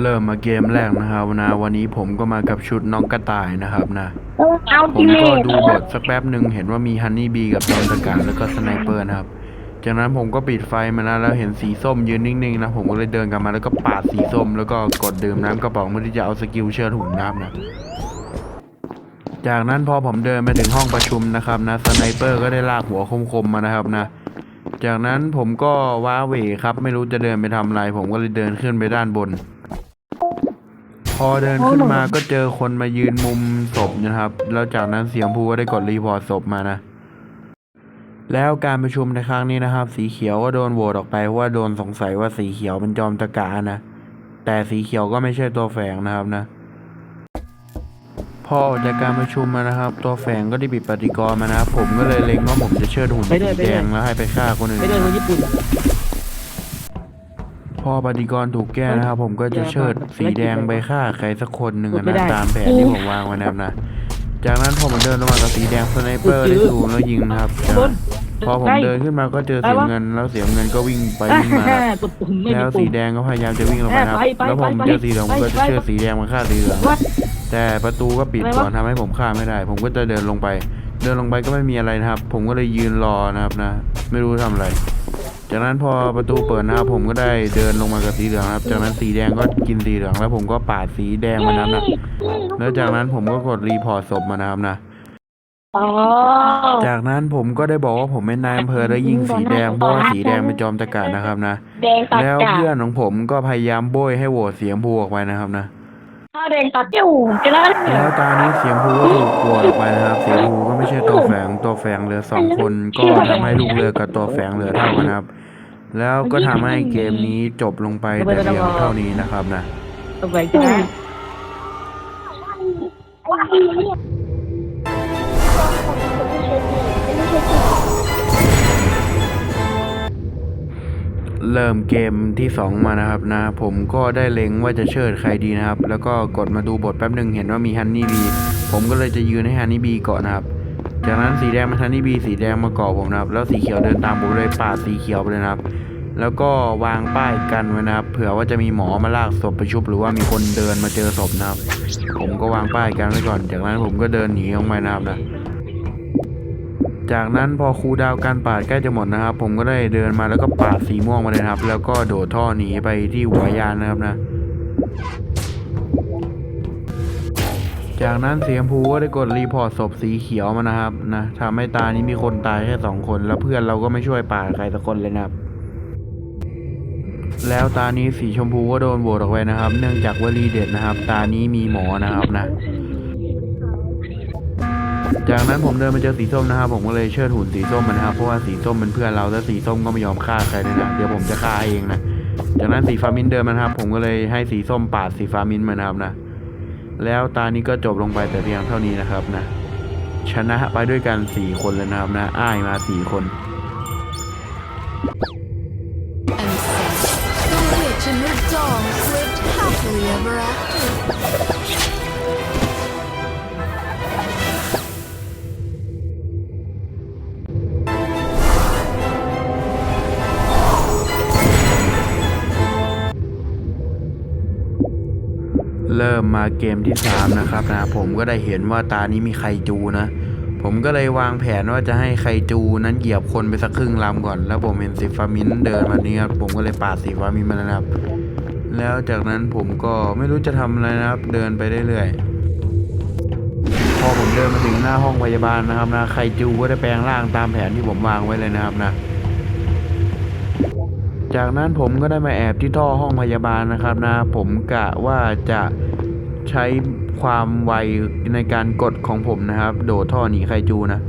เริ่มมาเกมแรกนะครับนะ วันนี้ผมก็มากับชุดน้องกระต่ายนะครับนะ เอาผทีมก็ดูบทสักแป๊บหนึ่งเห็นว่ามีฮันนี่บีกับจอมสกัดแล้วก็สไนเปอร์นะครับ จากนั้นผมก็ปิดไฟมานะแล้วเห็นสีส้มยืนนิ่งๆนะผมก็เลยเดินกลับมาแล้วก็ปาดสีส้มแล้วก็กดดื่มน้ำกระป๋องเพื่อที่จะเอาสกิลเชิดหุ่นน้ำนะจากนั้นพอผมเดินไปถึงห้องประชุมนะครับนะสไนเปอร์ก็ได้ลากหัวคมๆมานะครับนะจากนั้นผมก็ว้าเหวครับ ไม่รู้จะเดินไปทำอะไรผมก็เลยเดินขึ้นไปด้านบน อเดินขึ้นมาก็เจอคนมายืนมุมศพนะครับ แล้วจากนั้นเสียงภูก็ได้กดรีพอร์ตศพมานะ แล้วการประชุมในครั้งนี้นะครับ สีเขียวก็โดนโหวตออกไปเพราะว่าโดนสงสัยว่าสีเขียวเป็นจอมตะกานะ แต่สีเขียวก็ไม่ใช่ตัวแฝงนะครับนะ พอออกจากการประชุมมานะครับ ตัวแฝงก็ได้ปิดปฏิกรณ์มานะครับผมก็เลยเล็งว่าผมจะเชิดหุ่นไปด้วยสีแดงแล้วให้ไปฆ่าคนอื่นไปเดินคนญี่ปุ่น พอปฏิกรณ์ถูกแก้นะครับ ผมก็จะเชิดสีแดงไปฆ่าใครสักคนหนึ่งอะไม่นะได้ตามแผนที่ผมวางไว้นะครับนะ จากนั้นพอผมเดินลงมากับสีแดงสไนเปอร์ได้ซูมแล้วยิงนะครับจากนั้นพอผมเดินขึ้นมาก็เจอเสียงเงินแล้วเสียงเงินก็วิ่งไปวิ่งมาครับกดปุ่มไม่แล้มีวปุ่สีมแดงก็พยายามจะวิ่งลงไปนะครับไปไปแล้วพอผมไปเจอสีเหลืองผมก็จะไปไปเชื่อสีแดงมาฆ่าสีเหลือง What? แต่ประตูก็ปิดอะไรวะก่อนทำให้ผมฆ่าไม่ได้ ผมก็จะเดินลงไป เดินลงไปก็ไม่มีอะไรนะครับ ผมก็เลยยืนรอนะครับนะ ไม่รู้ทำอะไร จากนั้นพอประตูเปิดนะครับผมก็ได้เดินลงมากับสีเหลืองครับจากนั้นสีแดงก็กินสีเหลืองแล้วผมก็ปาดสีแดงมานั้นนะแล้วจากนั้นผมก็กดรีพอร์ตศพมานะครับนะอ๋อจากนั้นผมก็ได้บอกว่าผมเป็นนายอำเภอแล้วยิงสีแดงเพราะว่าสีแดงเป็นจอมตะกานะครับนะแดงตัดแล้วกาเพื่อนของผมก็พยายามโบยให้โหวตเสียงภูออกไปนะครับนะถ้าแดงตัดเจ้าจะได้แล้วตานี้เสียงภูก็ถูกโหวตออกไปนะครับ เสียงภูก็ไม่ใช่ตัวแฝงตัวแฝงเหลือสองคนก็ทำให้ลูกเรือกับตัวแฝงเหลือเท่ากันนะครับ แล้วก็ทำให้เกมนี้จบลงไปแต่เพียงเท่านี้นะครับนะตัวแฝงชนเริ่มเกมที่สองมานะครับนะ ผมก็ได้เล็งว่าจะเชิดใครดีนะครับ แล้วก็กดมาดูบทแป๊บหนึ่งเห็นว่ามีฮันนี่บี ผมก็เลยจะยืนให้ฮันนี่บีเกาะนะครับ จากนั้นสีแดงมาฮันนี่บีสีแดงมาเกาะผมนะครับ แล้วสีเขียวเดินตามผมเลยปาดสีเขียวไปเลยนะครับ แล้วก็วางป้ายกันไว้นะครับ เผื่อว่าจะมีหมอมาลากศพไปชุบหรือว่ามีคนเดินมาเจอศพนะครับ ผมก็วางป้ายกันไว้ก่อน จากนั้นผมก็เดินหนีออกมานะครับนะจากนั้นพอครูดาวการปาดใกล้จะหมดนะครับ ผมก็ได้เดินมาแล้วก็ปาดสีม่วงมาเลยครับ แล้วก็โดดท่อหนีไปที่หัวยานนะครับนะ จากนั้นสียงภูก็ได้กดรีพอร์ตศพสีเขียวมานะครับนะทำให้ตานี้มีคนตายแค่สองคน แล้วเพื่อนเราก็ไม่ช่วยปาดใครสักคนเลยนะครับแล้วตานี้สีชมพูก็โดนโหวตออกไปนะครับ เนื่องจากว่ารีเด็ดนะครับ ตานี้มีหมอนะครับนะ จากนั้นผมเดินมาเจอสีส้มนะครับ ผมก็เลยเชิดหุ่นสีส้มมานะครับเพราะว่าสีส้มเป็นเพื่อนเราแล้วสีส้มก็ไม่ยอมฆ่าใครเลยนะเดี๋ยวผมจะฆ่าเองนะจากนั้นสีฟามินเดินมานะครับ ผมก็เลยให้สีส้มปาดสีฟามินมานะครับนะ แล้วตานี้ก็จบลงไปแต่เพียงเท่านี้นะครับนะ ชนะไปด้วยกันสี่คนเลยนะครับนะ อ้ายมาสี่คน เริ่มมาเกมที่สามนะครับนะ ผมก็ได้เห็นว่าตานี้มีไคจูนะ ผมก็เลยวางแผนว่าจะให้ไคจูนั้นเหยียบคนไปสักครึ่งลำก่อน แล้วผมเห็นสีฟ้ามินเดินมานี้ครับผมก็เลยปาดสีฟ้ามินมาแล้วนะครับ แล้วจากนั้นผมก็ไม่รู้จะทำอะไรนะครับ เดินไปเรื่อยๆพอผมเดินมาถึงหน้าห้องพยาบาลนะครับนะไคจูก็ได้แปลงร่างตามแผนที่ผมวางไว้เลยนะครับนะ จากนั้นผมก็ได้มาแอบที่ท่อห้องพยาบาลนะครับนะ ผมกะว่าจะใช้ความไวในการกดของผมนะครับ โดดท่อหนีไคจูนะ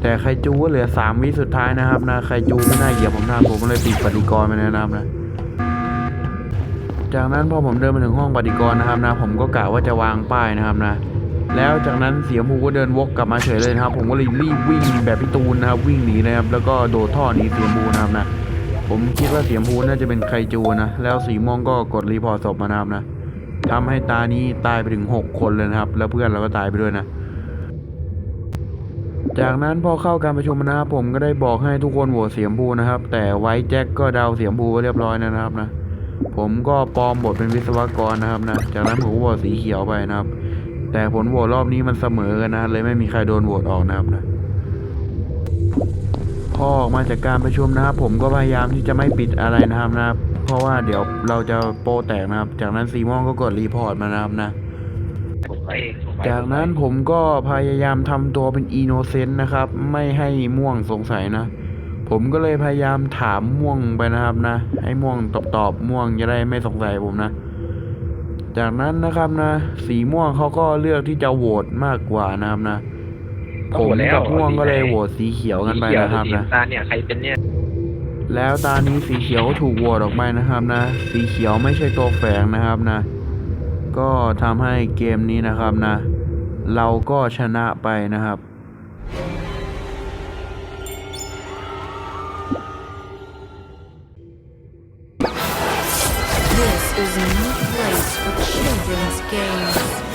แต่ไคจูก็เหลือสามวิสุดท้ายนะครับนะไคจูไม่น่าเหยียบผมทางผมก็เลยปิดปฏิกรณ์ไปนะครับนะ จากนั้นพอผมเดินมาถึงห้องปฏิกรณ์นะครับนะ ผมก็กะว่าจะวางป้ายนะครับนะแล้วจากนั้นเสียมูก็เดินวกกลับมาเฉยเลยนะครับ ผมก็เลยรีบวิ่งแบบพี่ตูนนะครับ วิ่งหนีนะครับแล้วก็โดดท่อหนีเสียมูนะครับนะ ผมคิดว่าเสียงพูน่าจะเป็นไคจูนะ แล้วสีม่วงก็กดรีพอร์ตศพมานะครับนะทำให้ตานี้ตายไปถึงหกคนเลยนะครับ แล้วเพื่อนเราก็ตายไปด้วยนะ จากนั้นพอเข้าการประชุมนะครับผมก็ได้บอกให้ทุกคนโหวตเสียงพูนะครับ แต่ไว้แจ็คก็เดาเสียงพูไว้เรียบร้อยนะครับนะ ผมก็ปลอมบทเป็นวิศวกรนะครับนะ จากนั้นผมก็โหวตสีเขียวไปนะครับ แต่ผลโหวตรอบนี้มันเสมอกันนะ เลยไม่มีใครโดนโหวตออกนะครับนะ อออกมาจากการประชุมนะครับ ผมก็พยายามที่จะไม่ปิดอะไรนะครับนะเพราะว่าเดี๋ยวเราจะโปรแตกนะครับ จากนั้นสีม่วงก็กดรีพอร์ตมานะครับนะ จากนั้นผมก็พยายามทำตัวเป็นอีโนเซนต์นะครับ ไม่ให้ม่วงสงสัยนะ ผมก็เลยพยายามถามม่วงไปนะครับนะ ให้ม่วงตอบตอบม่วงจะได้ไม่สงสัยผมนะ จากนั้นนะครับนะ สีม่วงเขาก็เลือกที่จะโหวตมากกว่านะครับนะ ผมกับม่วงก็เลยโหวตสีเขียวกันไปนะครับนะ ตาเนี่ยใครเป็นเนี่ยแล้วตานี้สีเขียวก็ถูกโหวตออกไปนะครับนะ สีเขียวไม่ใช่ตัวแฝงนะครับนะ ก็ทำให้เกมนี้นะครับนะ เราก็ชนะไปนะครับ This is no place for children's games.